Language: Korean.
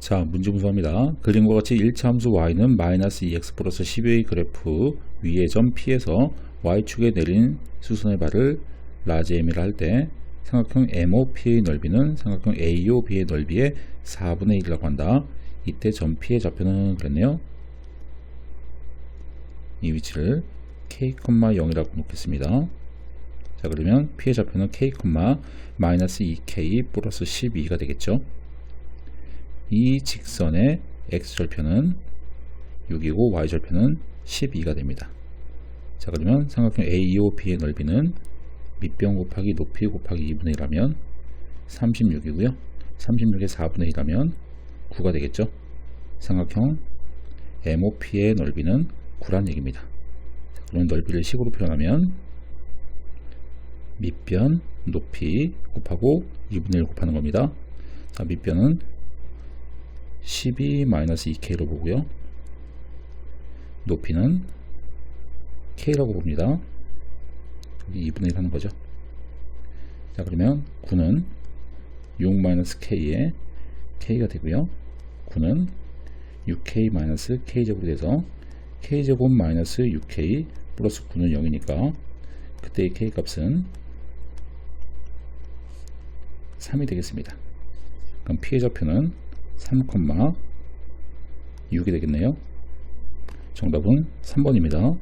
자, 문제 분석합니다. 그림과 같이 1차 함수 y는 마이너스 2x 플러스 12의 그래프 위의 점 P에서 y축에 내린 수선의 발을 라지 M이라 할 때 삼각형 MOP의 넓이는 삼각형 AOB의 넓이의 4분의 1이라고 한다. 이때 점 P의 좌표는 그랬네요. 이 위치를 K, 0이라고 놓겠습니다. 자, 그러면 P의 좌표는 K, 마이너스 2K 플러스 12가 되겠죠. 이 직선의 x절편은 6이고 y절편은 12가 됩니다. 자 그러면 삼각형 AOB의 넓이는 밑변 곱하기 높이 곱하기 2분의 1하면 36이고요. 36의 4분의 1하면 9가 되겠죠. 삼각형 MOP의 넓이는 9란 얘기입니다. 자, 그럼 넓이를 식으로 표현하면 밑변 높이 곱하고 2분의 1 곱하는 겁니다. 자, 밑변은 12-2k로 보고요. 높이는 k라고 봅니다. 여기 2분의 1 하는 거죠. 자, 그러면 9는 6-k에 k가 되고요. 9는 6k-k제곱이 돼서 k제곱 마이너스 6k 플러스 9는 0이니까 그때의 k 값은 3이 되겠습니다. 그럼 피해 좌표는 3,6이 되겠네요. 정답은 3번입니다.